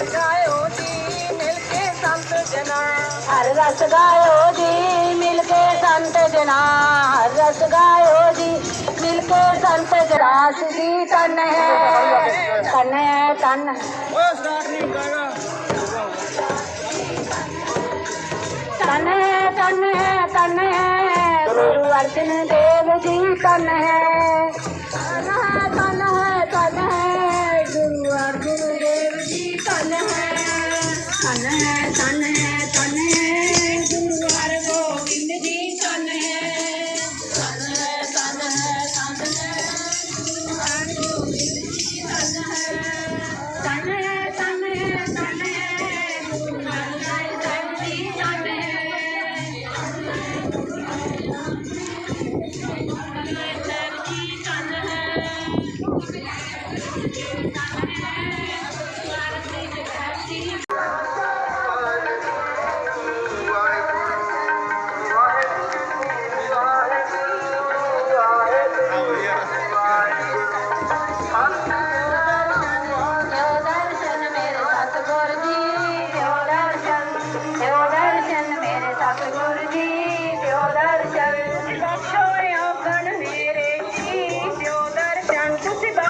ਹਰ ਜਗ ਗਾਇਓ ਜੀ ਮਿਲ ਕੇ ਸੰਤ ਜਨਾ ਹਰ ਰਸ ਗਾਇਓ ਜੀ ਮਿਲ ਕੇ ਸੰਤ ਜਨਾ ਹਰ ਰਸ ਗਾਇਓ ਜੀ ਮਿਲ ਕੇ ਸੰਤ ਜਰਾਸ ਦੀ ਤਨ ਹੈ ਤਨ ਹੈ ਤਨ ਓਏ ਸਟਾਰਟ ਨਹੀਂ ਹੁੰਦਾਗਾ ਤਨ ਹੈ ਤਨ ਹੈ ਤਨ ਹੈ ਗੁਰੂ ਅਰਜਨ ਦੇਵ ਜੀ ਤਨ ਹੈ ਦੇਵ ਹੈ ਤਨ ਹੈ ਤਨ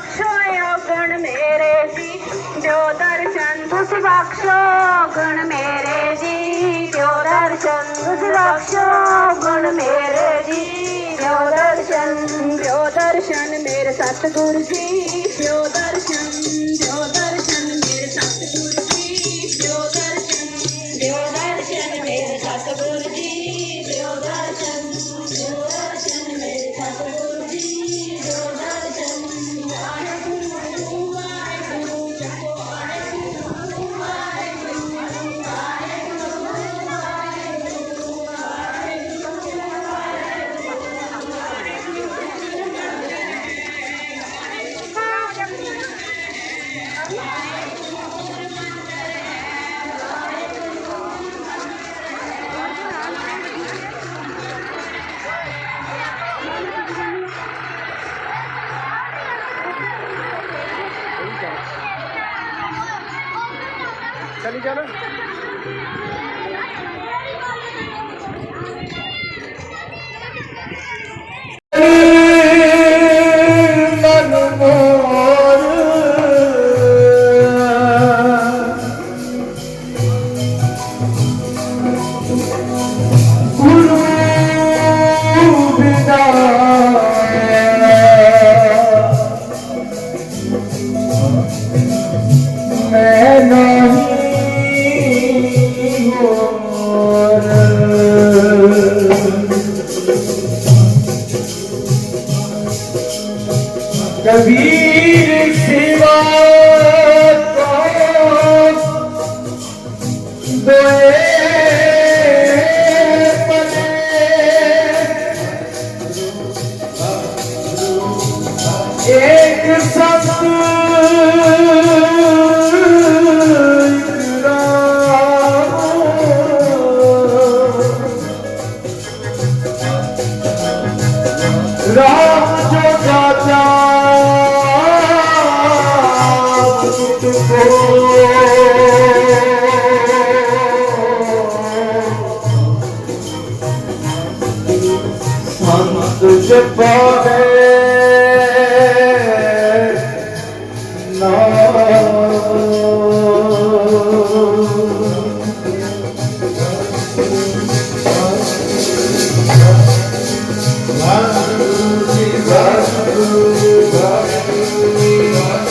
ਬਖਸ਼ੋ ਔਗਣ ਮੇਰੇ ਜੀ। ਜੋ ਦਰਸ਼ਨ ਤੁਸੀਂ ਬਖਸ਼ੋ, ਗੁਣ ਮੇਰੇ ਜੀ। ਜੋ ਦਰਸ਼ਨ ਤੁਸੀਂ ਬਖਸ਼ੋ, ਗੁਣ ਮੇਰੇ ਜੀ। ਜੋ ਦਰਸ਼ਨ ਦਿਓ ਦਰਸ਼ਨ ਮੇਰੇ ਸਤਿਗੁਰ ਜੀ। ਜੋ ਦਰਸ਼ਨ ਚਲੀ ਚੱਲ ਮਨ तुझ पावे Thank you.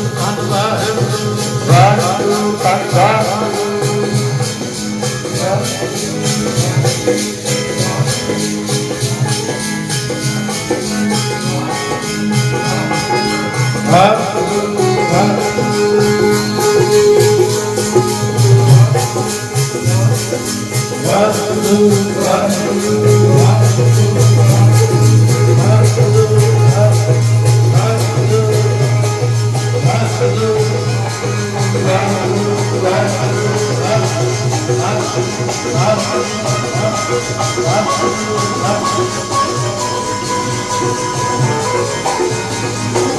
ਵਾਹਿਗੁਰੂ